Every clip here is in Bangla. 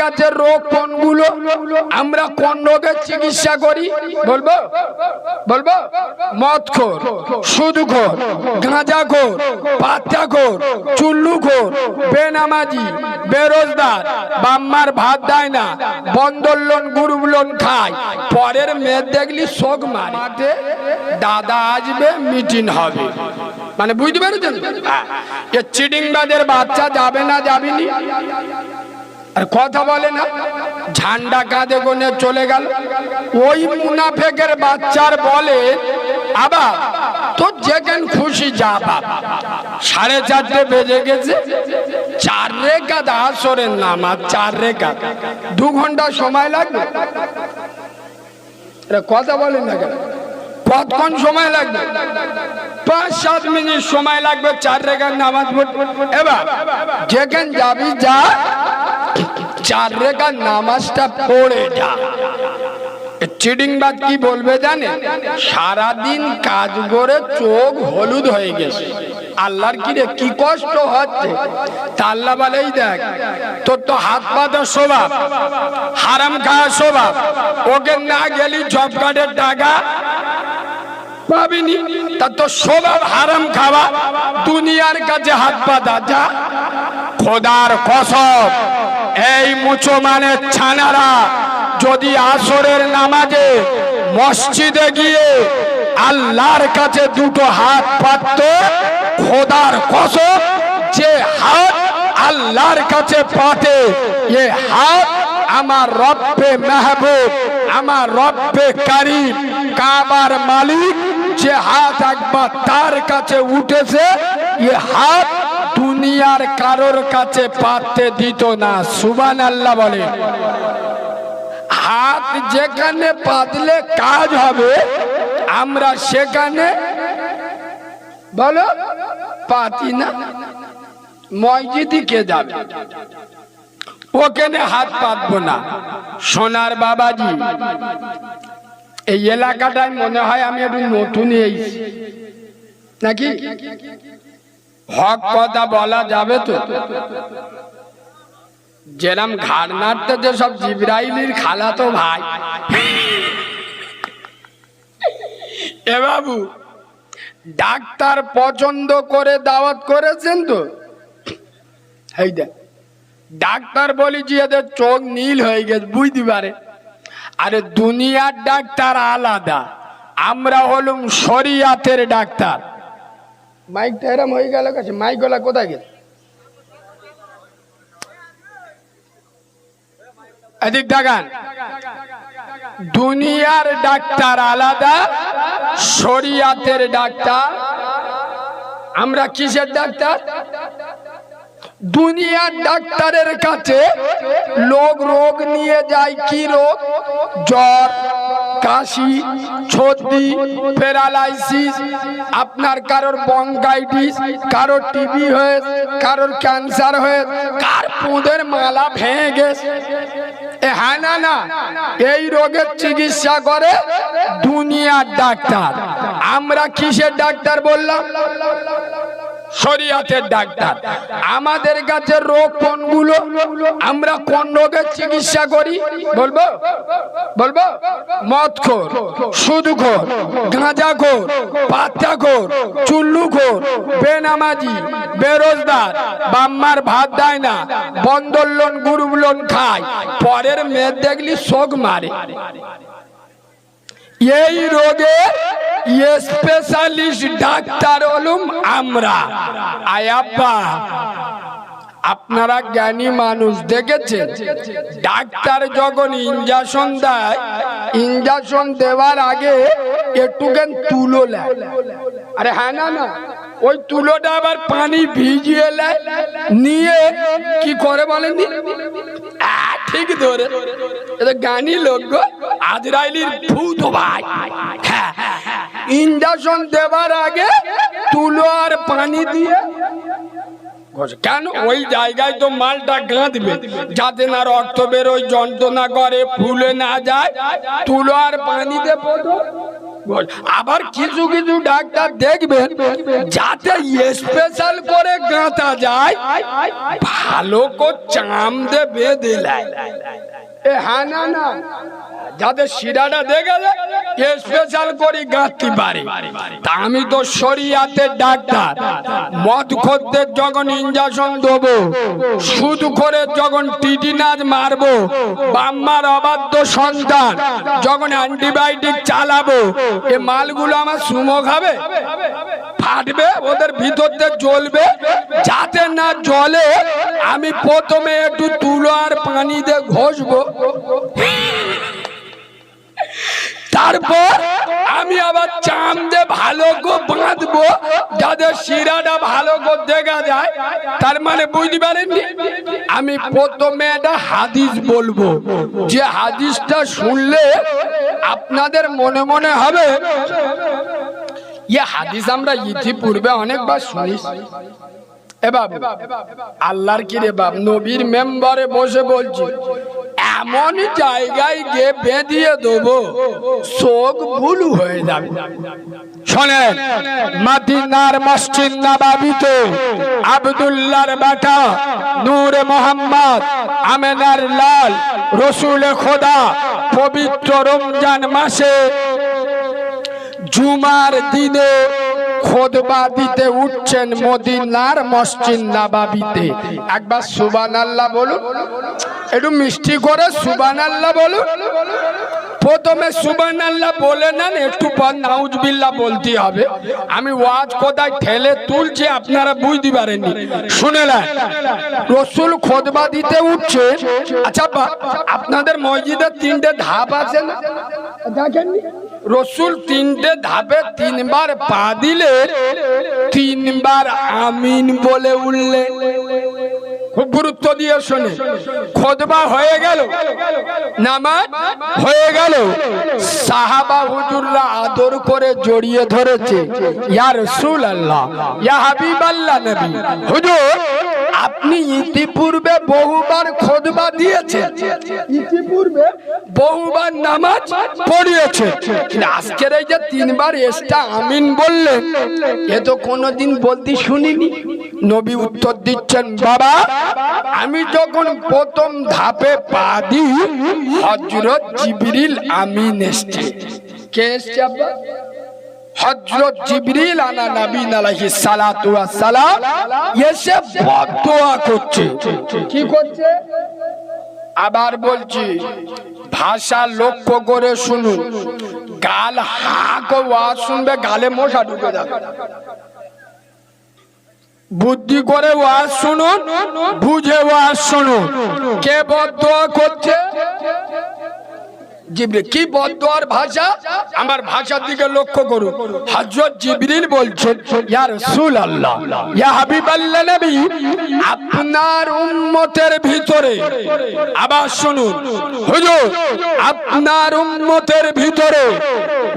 কাছে রোগ কোনগুলো? আমরা কোন রোগের চিকিৎসা করি? বলব? বলব? মদখোর, সুদখোর, গাঁজাখোর পাত্তাখোর চুল্লুখোর, বেনামাজি, বেরোজগার, বাম্মার ভাত দেয় না, বন্দর লোন গ্রুপ লোন খায়। পরের মেয়ে দেখলি শোক মারে। দাদা আসবে, মিটিং হবে। মানে বুঝতে পেরেছেন। এ চিডিংবাদের বাচ্চা যাবে না যাবিনি? আর কথা বলে না, ঝান্ডা কাঁধে কোনে চলে গেল। ওই মুনাফেকের বাচ্চার বলে আবার তো যেখান খুশি যা বাপ সাড়ে চারটে বেজে গেছে। চার রেখা আসরের নাম আর চার রেখা দু ঘণ্টা সময় লাগবে? কথা বলেন না কেন? কতক্ষণ সময় লাগবে? পাঁচ, সাত মিনিট সময় লাগবে চার রেখার নামাজ পড়তে। এবার, যেখান যাবি, যা। চার রেখার নামাজটা পড়ে যা। চিডিংবাদ কি বলবে জানে? সারাদিন কাজ করে চোখ হলুদ হয়ে গেছে। আল্লাহর কি রে কি কষ্ট হচ্ছে? তা আল্লাহ বলেই দেখ, তোর তো হাত পাতা স্বভাব, হারাম খাওয়া স্বভাব। ওকে না গেলি জব কার্ডের টাকা পাবিনি, তা তো স্বভাব হারাম খাওয়া, দুনিয়ার কাছে হাত পাতা যা খোদার কসম। এই মুসলমানের ছানারা যদি আসরের নামাজে মসজিদে গিয়ে আল্লাহর কাছে দুটো হাত পাতত, খোদার কসম, যে হাত আল্লাহর কাছে পাতে, এ হাত আমার রব্বে মেহবুব, আমার রব্বে কারিম, কাবার মালিক, যে হাত একবার তার কাছে উঠেছে, এ হাত দুনিয়ার কারোর কাছে পাততে দিত না সুবান আল্লাহ বলে। হাত যেখানে পাতলে কাজ হবে, আমরা সেখানে, বলো, পাতি না মসজিদই কে যাবে? ওখানে হাত পাতবো না। সোনার বাবাজি, এই এলাকাটায় মনে হয় আমি একটু নতুন এই নাকি? হক কথা বলা যাবে তো? যেরাম ঘাড় নাড়তে যে সব জিব্রাইলির খালা তো ভাই। এ বাবু, ডাক্তার পছন্দ করে দাওয়াত করেছেন তো? ডাক্তার বলি যে এদের চোখ নীল হয়ে গেছে, বুঝতে পারে? আরে দুনিয়ার ডাক্তার আলাদা, আমরা হলুম শরিয়াতের ডাক্তার। মাইকটা এরম হয়ে গেল কাছে, মাইক গলা কোথায় গেছে এদিক দেখান দুনিয়ার ডাক্তার আলাদা, শরিয়াতের ডাক্তার। আমরা কিসের ডাক্তার? দুনিয়ার ডাক্তারের কাছে লোক রোগ নিয়ে যায়, কি রোগ? জ্বর। কাশি সর্দি প্যারালাইসিস, আপনার কারোর বঙ্গাইটিস, কারোর টিবি হয়ে, কারোর ক্যান্সার হয়ে, কার পুঁদের মালা ভেঙে গেছে? হ্যাঁ না না, এই রোগের চিকিৎসা করে দুনিয়ার ডাক্তার। আমরা কিসের ডাক্তার বললাম? শরিয়াতের ডাক্তার। আমাদের কাছে রোগ কোনগুলো? আমরা কোন রোগের চিকিৎসা করি? বলব? বলব? মদখোর, সুদখোর, গাঁজাখোর, পাত্তাখোর, চুল্লুখোর, বেনামাজি, বেরোজগার, বাম্মার ভাত দেয় না বন্দর লোন গ্রুপ লোন খায়, পরের মেয়ে দেখলি শোক মারে। এই রোগে স্পেশালিস্ট ডাক্তার হলুম আমরা। আয়াপ্পা আপনারা জ্ঞানী মানুষ দেখেছেন? ডাক্তার যখন ইঞ্জেকশন দেয় ইঞ্জেকশন দেওয়ার আগে একটুখান তুলো আরে হ্যাঁ না না, ওই তুলোটা আবার পানি ভিজিয়ে নিয়ে কি করে বলেন ঠিক ধরে। এটা গানি লোক গো, আজরাইলির ভূত ভাই। হ্যাঁ ইঞ্জেকশন দেওয়ার আগে তুলো আর পানি দিয়ে। কেন? ওই জায়গায় তো মালটা গাঁদবে যাতে না রক্ত বেরোয়, যন্ত্রণা করে, ফুলে না যায়। তুলো আর পানি বল আবার কিছু কিছু ডাক্তার দেখবেন, যাতে স্পেশাল করে গাঁথা যায়, ভালো করে চাম দে বেঁধে এ হ্যাঁ না যাদের শিরাটা দেখে স্পেশাল করে গাঁথতে পারে আমি তো শরিয়াতের ডাক্তার। মদ খদ্দের যখন ইঞ্জেকশন দেবো, সুদ করে যখন টিটিনাজ মারবো, বাম্মার অবাধ্য সন্তান যখন অ্যান্টিবায়োটিক চালাবো, এ মালগুলো আমার সুমো খাবে? ফাটবে, ওদের ভিতর দিয়ে জ্বলবে। যাতে না জলে আমি প্রথমে একটু তুলো আর পানি দিয়ে ঘষবো। তারপর আমি আবার চাম দিয়ে ভালো করে বাঁধবো যাদের শিরাটা ভালো করে দেখা যায়। তার মানে বুঝতে পারেননি? আমি প্রথমে একটা হাদিস বলব। যে হাদিসটা শুনলে আপনাদের মনে মনে হবে ইয়ে হাদিস আমরা ইতিপূর্বে অনেকবার শুনিস এ বাবু, আল্লাহর কি রে বাপ? নবীর মেম্বারে বসে বলছি এমন জায়গায় গিয়ে বেঁধিয়ে দেবো, চোখ ভুল হয়ে যাবে। শোনেন, মাদিনার মসজিদ নাবাবিতে আব্দুল্লাহর বেটা নূরে মোহাম্মদ আমেনার লাল রসুল খোদা পবিত্র রমজান মাসে জুমার দিনে খোদবা দিতে উঠছেন মদিনার মসজিদ নাবাবিতে। একবার সুবান আল্লাহ বলুন। একটু মিষ্টি করে সুবান আল্লাহ বলুন। প্রথমে সুবান আল্লাহ বলে নেন, একটু পর নাউজবিল্লাহ বলতে হবে। আমি ওয়াজ কোথায় ঠেলে তুলছি আপনারা বুঝতে পারেননি। শুনে নেন। রসুল খোদবা দিতে উঠছে। আচ্ছা আপনাদের মসজিদের তিনটে ধাপ আছে না? দেখেননি? রসুল তিনটে ধাপে তিনবার পা দিলে তিনবার আমিন বলে উঠলে। খুব গুরুত্ব দিয়ে শোনে। খোদবা হয়ে গেল, নামাজ হয়ে গেল। সাহাবা হুজুররা আদর করে জড়িয়ে ধরেছে। ইয়া রসুল আল্লাহ ইয়া হাবিব আল্লাহ নবী। হুজুর খোদবা দিয়েছেন ইতিপূর্বে বহুবার নামাজ পড়িয়েছে। আজকের এই যে তিনবার এসটা আমিন বললেন এ তো কোনোদিন বলতে শুনিনি। নবী উত্তর দিচ্ছেন বাবা আমি যখন প্রথম ধাপে পা দিই হজরত জিবরিল আমিন এসছে। কে এসছে আব্বা? হজরত জিবরিল আনা নবীন আলাইহিস সালাতু ওয়াস সালাম এসে বদদোয়া করছে। কি করছে? আবার বলছি, ভাষা লক্ষ্য করে শুনুন, গাল হাক ওয়াজ শুনবে, গালে মশা ঢুকে যাবে। বুদ্ধি করে ওয়াজ শুনুন, বুঝে ওয়াজ শুনুন। কে বদদোয়া করছে? কি বদদোয়ার ভাষা? আমার ভাষার দিকে লক্ষ্য করুন। হযরত জিবরিল বলছেন আপনার উম্মতের ভিতরে আবার শুনুন, হুজুর, আপনার উম্মতের ভিতরে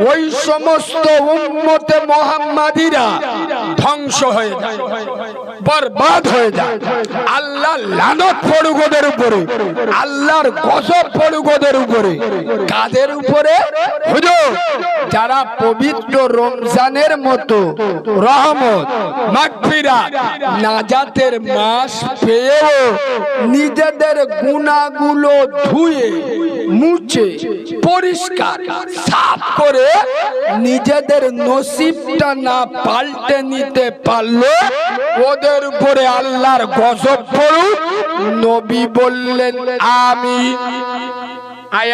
ওই সমস্ত উম্মতে মোহাম্মদীরা ধ্বংস হয়ে বরবাদ হয়ে যায়। আল্লাহ লানত পড়ুক ওদের উপরে, আল্লাহর গজব পড়ুক ওদের উপরে কাদের উপরে? হুজুর, যারা পবিত্র রমজানের মতো রহমত, মাগফিরাত, নাজাতের মাস পেয়েও নিজেদের গুণাগুলো ধুয়ে, মুছে, পরিষ্কার, সাফ করে নিজেদের নসিবটা না পাল্টে নিতে পারল ওদের উপরে আল্লাহর গজব পড়ুক। নবী বললেন আমি আয়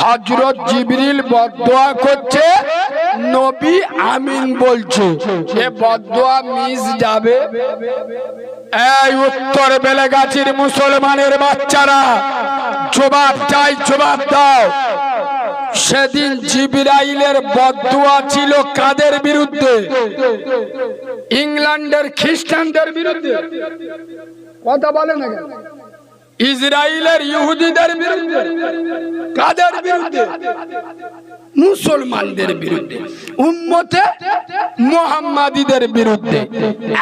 হজরত জিবরিল বদদোয়া করছে, নবী আমিন বলছে। এ বদদোয়া মিস যাবে? এই উত্তর বেলেগাছির মুসলমানের বাচ্চারা, জবাব চাই, জবাব দাও। সেদিন জিবরাইলের বদদোয়া ছিল কাদের বিরুদ্ধে? ইংল্যান্ডের খ্রিস্টানদের বিরুদ্ধে। কথা বলে না? ইসরায়েলের ইহুদিদের বিরুদ্ধে। কাদের বিরুদ্ধে? মুসলমানদের বিরুদ্ধে। উম্মতে মোহাম্মাদীদের বিরুদ্ধে।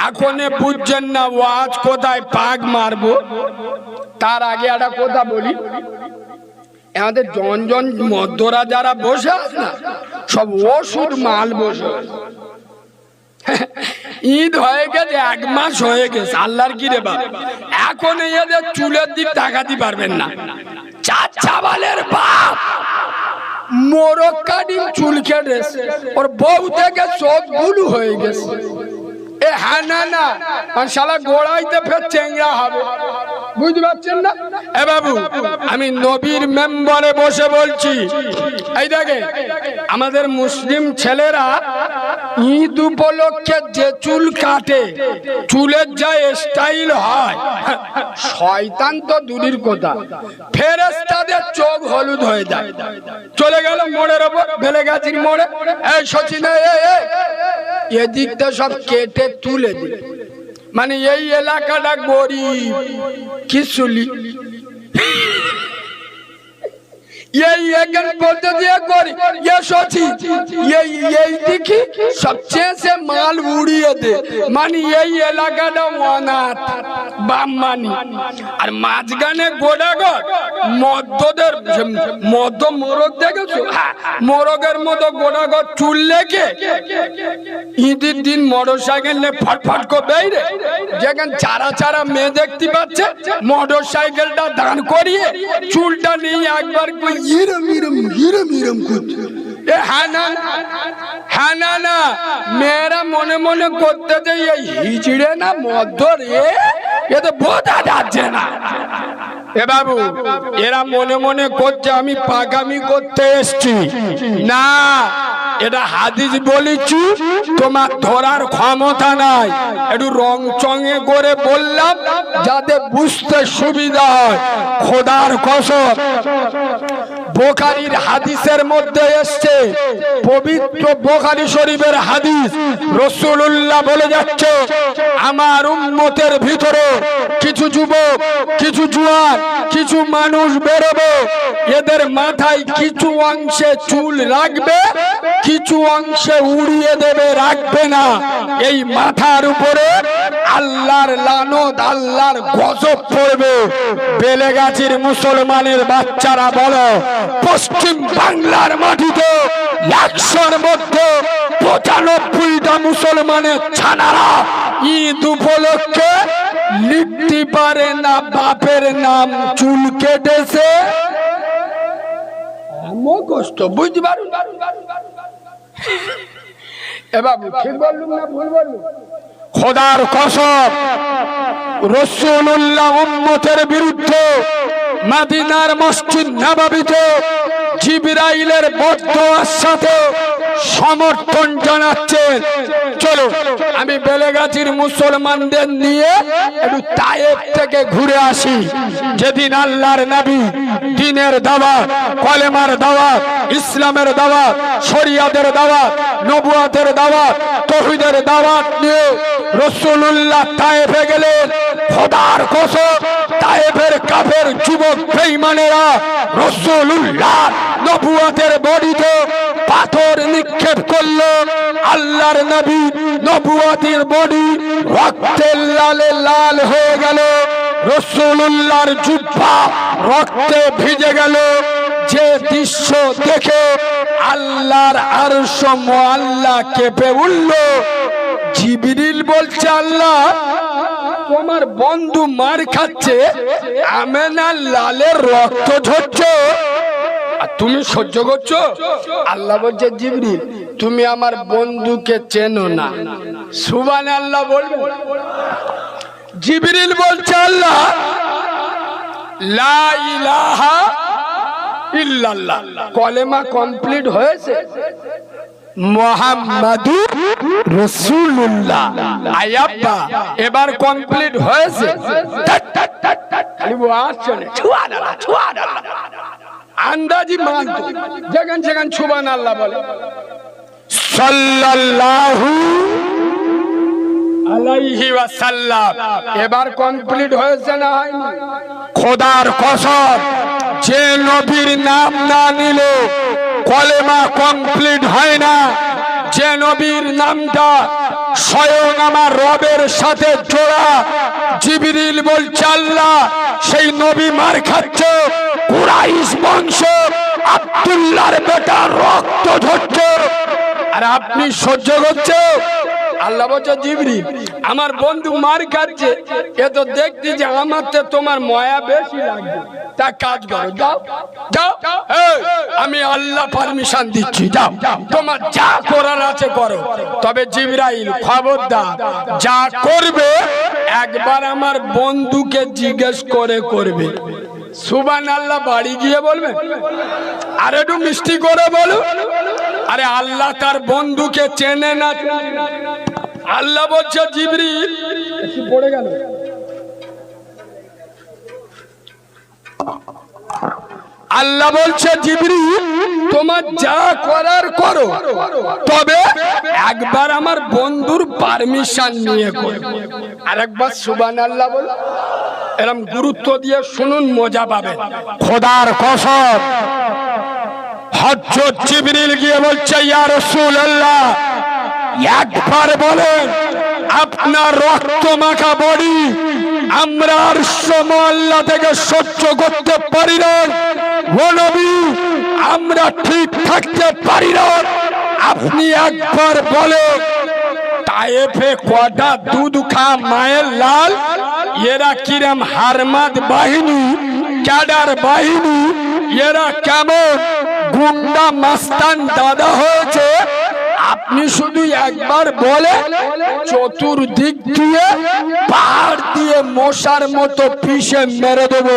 এখনে বুঝছেন না ওয়াজ কোথায় পাক মারবো? তার আগে একটা কথা বলি। আমাদের জন জন মধ্যরা যারা বসে আছে না, সব ওষুধ মাল বসে ঈদ হয়ে গেছে, এক মাস হয়ে গেছে, আল্লাহর কি রে বাপ? এখন এদের চুলের দিক তাকাতে পারবেন না। চার চাবালের বাপ মোরক্কাডি চুল কেটেছে ওর বউ থেকে চোখ গুলু হয়ে গেছে। এ হ্যাঁ না না। গোড়াইতে ফের হবে। বুঝতে পারছেন না? এ বাবু, আমি নবীর মেম্বারে বসে বলছি। এই দেখে আমাদের মুসলিম ছেলেরা ঈদ উপলক্ষে যে চুল কাটে, চুলের যা স্টাইল হয়, শয়তান তো দূরের কথা। ফেরেস্তাদের চোখ হলুদ হয়ে যায়। চলে গেল মোড়ের ওপর ভেলে গাছির মোড়ে। এই সচিন এদিকটা সব কেটে তুলে দিল মানে এই এলাকাটা গরিব কি শুলি এই এখান বলতে দিয়ে করি। এ সচি এই এই দিকে সবচেয়ে সে মাল উড়িয়ে দে। মানে এই এলাকাটা অনাথ বাম্মানি আর মাঝখানে গোডাগর মদ্যদের মদ্য মোরগ দেখেছ? মোরগের মতো গোডাগর চুল লেগে ঈদের দিন মোটর সাইকেল নিয়ে ফটফট করে বেরিয়ে যেখানে চারা চারা মেয়ে দেখতে পাচ্ছে মোটর সাইকেলটা দাঁড় করিয়ে চুলটা নিয়ে একবার করে ইরম ইরম ইরম ইরম করছে না মেয়েরা মনে মনে হিজড়ে না রে, এ তো না। এ বাবু, এরা মনে মনে করছে আমি পাগামি করতে এসছি। না এটা হাদিস বলেছি তোমার ধরার ক্ষমতা নাই। একটু রং চঙে করে বললাম, যাতে বুঝতে সুবিধা হয়। খোদার কসম। বোখারির হাদিসের মধ্যে এসছে, পবিত্র বোখারি শরীফের হাদিস রসুল্লাহ বলে যাচ্ছে, আমার উম্মতের ভিতরে কিছু যুবক, কিছু জুয়ান, কিছু মানুষ বেরোবে। এদের মাথায় কিছু অংশে চুল রাখবে, কিছু অংশে উড়িয়ে দেবে, রাখবে না। এই মাথার উপরে আল্লাহর লানত, আল্লাহর গজব পড়বে। বেলেগাছির মুসলমানের বাচ্চারা বলো পশ্চিম বাংলার মাটিতে একশোর মধ্যে পঁচানব্বইটা মুসলমানের ছানারা ঈদ উপলক্ষে লিখতে পারে না, বাপের নাম চুল কেটেছে। এমন কষ্ট ঠিক বললুম না, ভুল বললুম? খোদার কসব রসুল্লাহ উম্মতের বিরুদ্ধে মাদিনার মসজিদ নাবাবিতে জিবরাইলের বদ্ধ সাথে সমর্থন জানাচ্ছেন। চলো। আমি বেলেগাছির মুসলমানদের নিয়ে একটু তায়েব থেকে ঘুরে আসি। যেদিন আল্লাহর নবী দিনের দাওয়াত, কলেমার দাওয়াত, ইসলামের দাওয়াত শরিয়াদের দাওয়াত, নবুয়াতের দাওয়াত, তহিদের দাওয়াত নিয়ে রসুল্লাহ তায়েফে গেলেন। খোদার কসম তায়েফের কাফের যুবক বেঈমানেরা রসুল্লাহ নবুয়াতের বডিতে পাথর নিক্ষেপ করল। আল্লাহর নবী নবুয়াতের বডি রক্তের লালে লাল হয়ে গেল। রসুল্লাহর জুব্বা রক্তে ভিজে গেল। যে দৃশ্য দেখে আল্লাহর আরশ আল্লাহ কেঁপে উঠল। জিবরিল বলছে, আল্লাহ, তোমার বন্ধু মার খাচ্ছে, আমেনা লালের রক্ত ঝরছে। আর তুমি সহ্য করছ? আল্লাহ বলছে, জিবরিল, তুমি আমার বন্ধুকে চেনো না। সুবান আল্লাহ বলবে। জিবরিল বলছে, আল্লাহ, লা ইলাহা ইল্লাল্লাহ। কলেমা কমপ্লিট হয়েছে। মোহাম্মদু রসুল্লাহ আয়াব্বা এবার কমপ্লিট হয়েছে। আন্দাজি মানত। যেখান সেখান ছুবান আল্লাহ বলে। সাল্লাল্লাহু আলাইহি ওয়াসাল্লাম। এবার কমপ্লিট হয়েছে না হয়নি? খোদার কসম যে নবীর নাম না নিল কলেমা কমপ্লিট হয় না। যে নবীর নামটা স্বয়ং আমার রবের সাথে জোড়া। জিবিরিল বলছে আল্লাহ সেই নবী মার খাচ্ছে। কুরাইশ বংশ, আব্দুল্লাহর বেটা রক্ত ঝরছে আর আপনি সহ্য করছে? আল্লাহ বলছে, জিবরি, আমার বন্ধু মার খাচ্ছে। এ তো দেখছি যে আমার তো তোমার ময়া বেশি লাগবে। তা কাজ করো, যাও যাও আমি আল্লাহ পারমিশন দিচ্ছি, যাও। তোমার যা করার আছে করো। তবে জিবরাইল, খবরদার, যা করবে, একবার আমার বন্ধুকে জিজ্ঞেস করে করবে। সুবান আল্লাহ বাড়ি গিয়ে বলবে আর একটু মিষ্টি করে বলো আরে আল্লাহ তার বন্ধুকে চেনে না। আল্লাহ বলছে জিবরি পড়ে গেল। আল্লাহ বলছে জিবরি তোমার যা করার করো। তবে একবার আমার বন্ধুর পারমিশন নিয়ে করো। আর একবার সুবান আল্লাহ বল। এরম গুরুত্ব দিয়ে শুনুন, মজা পাবে খোদার কসম হজরত জিবরিল গিয়ে বলছে, ইয়া রাসূলুল্লাহ, একবার বলেন, আপনার রক্ত মাখা বডি আমরা আর সময় আল্লাহ থেকে সহ্য করতে পারি না ও আমরা ঠিক থাকতে পারি না। আপনি একবার বলে, তায়েফে কটা দুধ খা, মায়ের লাল, এরা কিরম হারমাদ বাহিনী, ক্যাডার বাহিনী, এরা কেমন গুন্ডা মাস্তান দাদা হয়েছে আপনি শুধু একবার বলে চতুর্দিক দিয়ে পাহাড় দিয়ে মশার মতো পিষে মেরে দেব।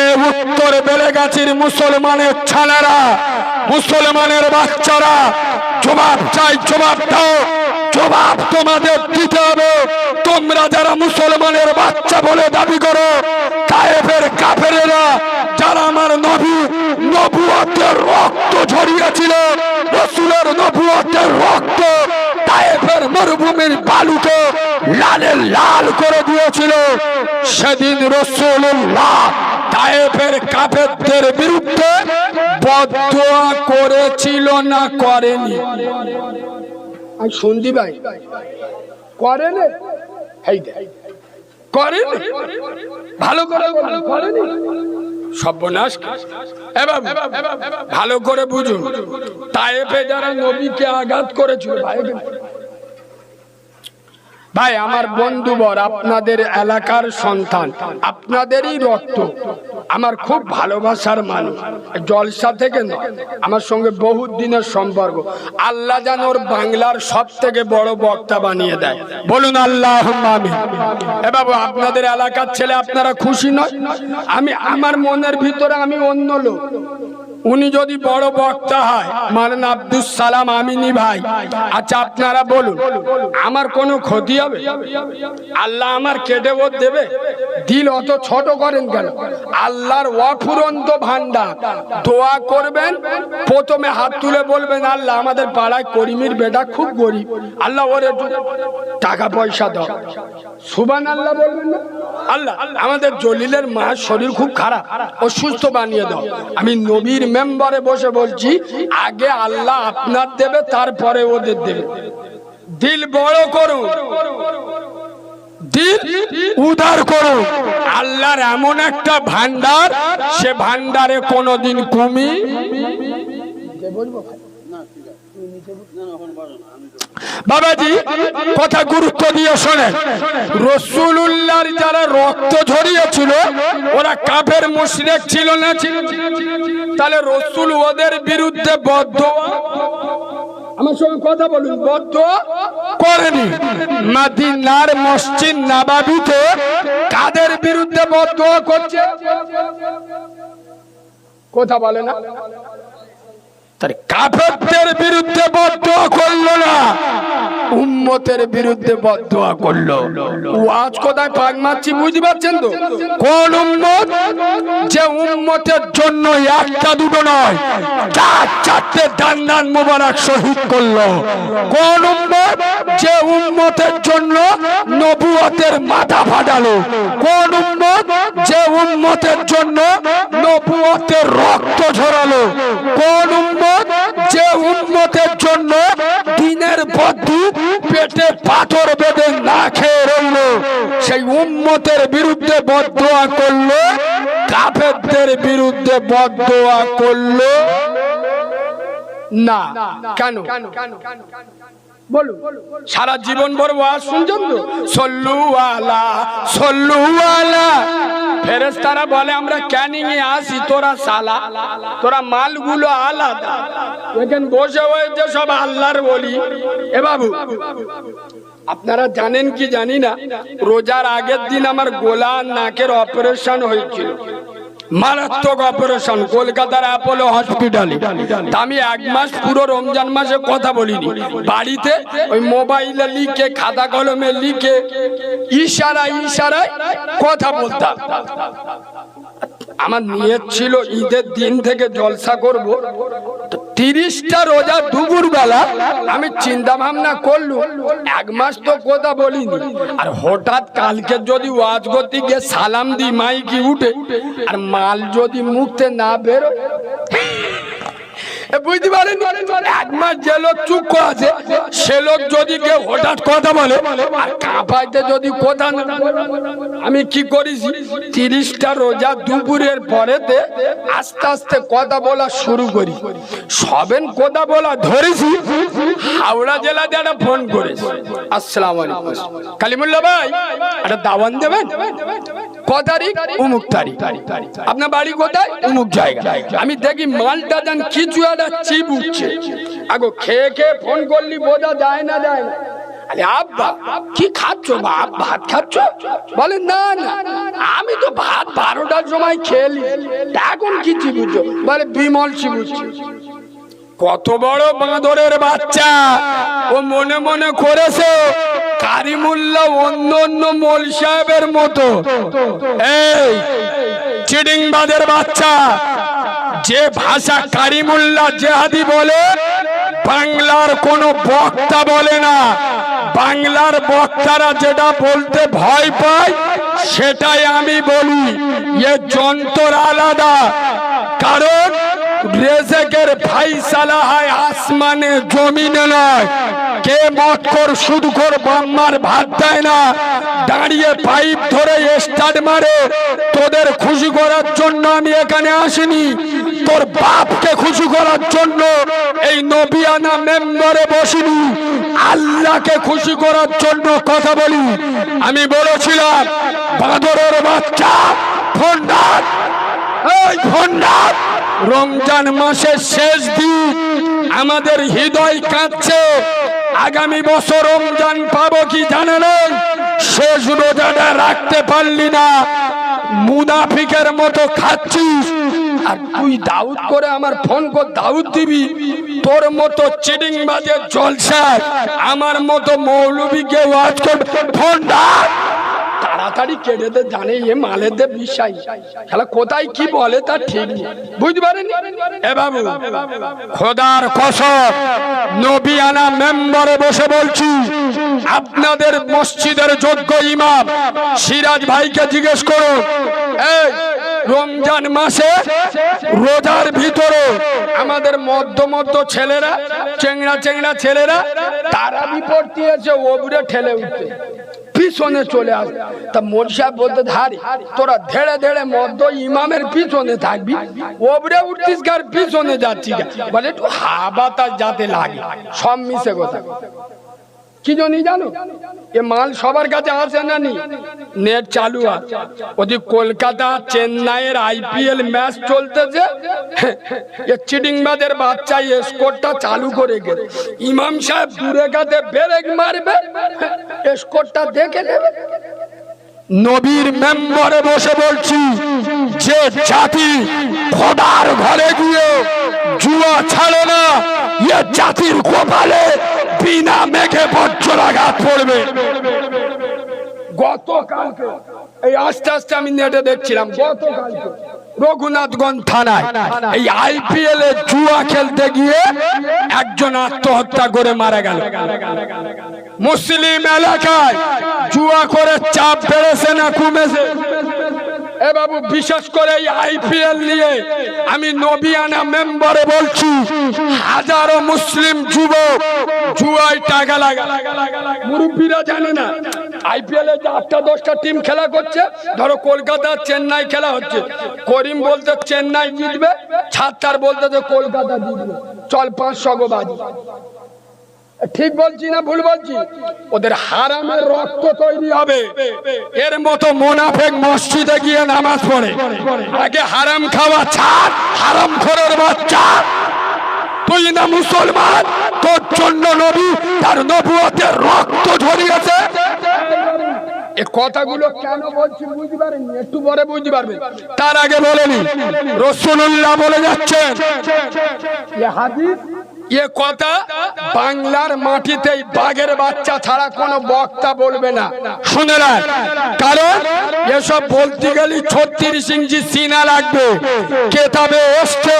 এ উত্তর বেলেগাছির মুসলমানের ছানারা, মুসলমানের বাচ্চারা, জবাব চাই, জবাব দাও, জবাব তোমাদের দিতে হবে। তোমরা যারা মুসলমানের বাচ্চা বলে দাবি করো কায়েফের কাফেরেরা, যারা আমার নবী, নবুয়তের রক্ত ঝরিয়েছিল রক্ত তায়েফের মরুভূমির বালুকে লালে লাল করে দিয়েছিল। সেদিন রসুল্লাহ তায়েফের কাফেরদের বিরুদ্ধে বদোয়া করেছিল না করেনি? শুনছি ভাই। করেনি। করেনি? ভালো করে সর্বনাশ। এবং ভালো করে বুঝুন তায়েফে যারা নবীকে আঘাত করেছিল ভাই ভাই, আমার বন্ধুবর আপনাদের এলাকার সন্তান, আপনাদেরই রক্ত। আমার খুব ভালোবাসার মানুষ, জলসা থেকে নয়, আমার সঙ্গে বহু দিনের সম্পর্ক। আল্লাহ যেন ওর বাংলার সব থেকে বড় বক্তা বানিয়ে দেয়। বলুন আল্লাহ এ বাবু, আপনাদের এলাকার ছেলে আপনারা খুশি নয়? আমি, আমার মনের ভিতরে আমি অন্য লোক। উনি যদি বড় বক্তা হয় মানেন আব্দুল সালাম আমিনী ভাই আচ্ছা আপনারা বলুন, আমার কোনো ক্ষতি হবে? আল্লাহ আমার কেটে বোধ দেবে? দিল অত ছোট করেন কেন? আল্লাহর অফুরন্ত ভান্ডার দোয়া করবেন, প্রথমে হাত তুলে বলবেন, আল্লাহ আমাদের পাড়ায় করিমির বেটা খুব গরিব। আল্লাহ ওর টাকা পয়সা দাও। সুবান আল্লাহ বলবেন আল্লাহ, আমাদের জলিলের মা শরীর খুব খারাপ। অসুস্থ বানিয়ে দাও। আমি নবীর মেম্বারে বসে বলছি, আগে আল্লাহ আপনার দেবে, তারপরে ওদের দেবে। দিল বড় করুন। দিল উদার করুন। আল্লাহর এমন একটা ভান্ডার, সে ভান্ডারে কোনোদিন কমি বাবাজি, কথা গুরুত্ব দিয়ে শোনেন। রসুল্লাহর যারা রক্ত ঝরিয়েছিল, ওরা কাফের মুশরিক ছিল না ছিল? তাহলে রসুল ওদের বিরুদ্ধে বদ্ধ? আমার সঙ্গে কথা বলুন, বদ্ধ? করেনি। মাদিনার মসজিদ নাবাবিতে কাদের বিরুদ্ধে বদ্ধ করছে? কথা বলে না? কাফেরদের বিরুদ্ধে করল না। উম্মতের বিরুদ্ধে করল। ওয়াজ কোথায় পাক মারছি বুঝতে পারছেন তো? কোন উম্মত যে উম্মতের জন্য একটা দুটো নয়, চার চারটে মোবারক শহীদ করল। কোন উম্মত যে উম্মতের জন্য নবুয়তের মাথা ফাটালো। কোন উম্মত যে উম্মতের জন্য নবুয়তের রক্ত ঝরালো। কোন উম্মত যে উম্মতের জন্য দিনের বদ্ধু পেটে পাথর বেঁধে না খেয়ে রইল। সেই উম্মতের বিরুদ্ধে বদোয়া করল, কাফেরদের বিরুদ্ধে বদোয়া করল। না, কেন? সারা জীবন ভর ওয়াজ শুনছেন তো সল্লু আলা সল্লু আলা। ফেরেশতারা বলে, আমরা ক্যানিং এ আসি, তোরা সালা। তোরা মালগুলো আলাদা। এখানে বসে হয়েছে সব আল্লাহর বলি। এ বাবু, আপনারা জানেন কি জানি না? রোজার আগের দিন আমার গোলা নাকের অপারেশন হয়েছিল। মারাত্মক অপারেশন কলকাতার অ্যাপোলো হসপিটালে আমি এক মাস পুরো রমজান মাসে কথা বলিনি। বাড়িতে ওই মোবাইলে লিখে, খাতা কলমে লিখে ইশারা ইশারায় কথা বলতাম। আমার নিয়ত ছিল ঈদের দিন থেকে জলসা করব। তিরিশটা রোজা দুপুর বেলা আমি চিন্তা ভাবনা করলু এক মাস তো কথা বলিনি। আর হঠাৎ কালকে যদি ওয়াজ করতে গিয়ে সালাম দি মাইকি উঠে, আর মাল যদি মুখতে না বেরো বুঝতে পারেন? এক মাস যে লোক চুপ আছে, সে লোক যদি কেউ হঠাৎ কথা বলে, আর কাঁপাইতে যদি কথা না আমি কি করেছি? তিরিশটা রোজা দুপুরের পরেতে আস্তে আস্তে কথা বলা শুরু করি। সবেন কথা বলা ধরেছি, হাওড়া জেলাতে একটা ফোন করেছি। আসসালাম আলাইকুম। কালিমুল্লা ভাই, একটা দাওয়ান দেবেন? ক তারিখ? তারিখ। আপনার বাড়ি জায়গা আমি দেখি মালটা খেয়ে খেয়ে ফোন বোঝা যায় না, যায় কি বাপ ভাত বলে, না না। আমি তো ভাত বারোটার সময় খেলি। এখন কি চিবুচ্ছ? বলে, বিমল চিবুচ্ছি। কত বড় বাঁদরের বাচ্চা। ও মনে মনে করেছে কারিমুল্লা অন্য অন্য মোল সাহেবের মতো। এই চিডিংবাদের বাচ্চা, যে ভাষা কারিমুল্লা জেহাদি বলে, বাংলার কোন বক্তা বলে না। বাংলার বক্তারা যেটা বলতে ভয় পায়, সেটাই আমি বলি। এ যন্ত্র আলাদা। কারণ রেজেকের ফাইসালা হয়, আসমানে জমিনে নয়। কে মত কর শুধু কর বাম্মার ভাত দেয় না। দাঁড়িয়ে পাইপ ধরে স্টার্ট মারে। তোদের খুশি করার জন্য আমি এখানে আসিনি। তোর বাপকে খুশি করার জন্য এই নবিয়ানা মেম্বারে বসিনি। আল্লাহকে খুশি করার জন্য কথা বলি। আমি বলেছিলাম, বাঁদরের বাচ্চা ফন্ডার এই ভণ্ডার! রমজান মাসের শেষ দিন আমাদের হৃদয় কাঁদছে আগামী বছর রমজান পাবো কি জানেন শেষ রোজাটা রাখতে পারলি না। মুনাফিকের মতো খাচ্ছিস। আর তুই দাউদ করে আমার ফোন কর, দাউদ দিবি। তোর মতো চিডিং বাজে জলসায় আমার মতো মৌলবীকে ওয়াজ করবে ফোন ডাক। তাড়াতাড়ি কেটে দে, জানে এ মালের দে বিশ্বাস খেলা কোথায় কি বলে তা ঠিক বুঝতে পারেন? এ বাবু, খোদার কসম, নবিয়ানা মেম্বারে বসে বলছি, আপনাদের মসজিদের যোগ্য ইমাম সিরাজ ভাইকে জিজ্ঞেস করুন। এই রমজান মাসে রোজার ভিতরে আমাদের মধ্য মধ্য ছেলেরা, চেংড়া চেংড়া ছেলেরা, তারা বিপদ দিয়েছে ওবরে ঠেলে উঠতে। পিছনে চলে আসবে তা মোর বলতে, ধারি, তোরা ধেড়ে ধেড়ে মধ্য ইমামের পিছনে থাকবি। ওবরে উঠতিস কার পিছনে যাচ্ছি বলে, একটু হা বাতাস যাতে লাগে। সব মিশে কথা কি জনি জানো? এ মাল সবার কাছে আসে না নি? নেট চালু আছে ওদি কলকাতা চেন্নাইয়ের আইপিএল ম্যাচ চলতেছে, এ চিডিংবাদের বাচ্চা স্কোরটা চালু করে গেল। ইমাম সাহেব দূরে কাতে ব্রেক মারবে, স্কোরটা দেখে নেবে। নবীর মেম্বারে বসে বলছি, যে জাতি খোদার ঘরে গিয়ে জুয়া ছাড়ে না ইয়ে জাতির কপালে বিনা মেঘে বজ্রাঘাত পড়বে। গতকালকে, এই আস্তে আস্তে আমি নেটে দেখছিলাম, গতকালকে রঘুনাথগঞ্জ থানায় এই আইপিএল এ জুয়া খেলতে গিয়ে একজন আত্মহত্যা করে মারা গেল। মুসলিম এলাকায় জুয়া করে চাপ বেড়েছে না কমেছে? এ বাবু, বিশেষ করে এই আইপিএল নিয়ে আমি নবিয়ানা মেম্বারে বলছি, হাজারো মুসলিম যুবক জুয়ায় টাকা লাগা। মুরব্বীরা জানে না, আইপিএল এ যে আটটা, দশটা টিম খেলা করছে, ধরো কলকাতা চেন্নাই খেলা হচ্ছে। করিম বলতে চেন্নাই জিতবে ছাত্তার বলতে কলকাতা জিতবে। চল পাঁচশো গো বাজি। ঠিক বলছি না ভুল বলছি? ওদের হারামের রক্ত তৈরি হবে। এর মতো মোনাফেক মসজিদে গিয়ে নামাজ পড়ে। আগে হারাম খাওয়া ছাড়, হারাম খোরের বাচ্চা। তুই না মুসলমান? তোর জন্য নবী, তার নবুয়তের রক্ত ঝরিয়েছে। এ কথাগুলো কেন বলছি বুঝতে পারেননি একটু পরে বুঝতে পারবেন তার আগে বলেনি রসুল্লাহ বলে যাচ্ছেন। এ কথা বাংলার মাটিতেই বাঘের বাচ্চা ছাড়া কোনো বক্তা বলবে না। শুনে না কারণ এসব বলতে গেলে ছত্রিশ ইঞ্চি সিনা লাগবে। কেতাবে এসছে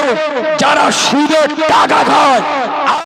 যারা সুদের টাকা খায়।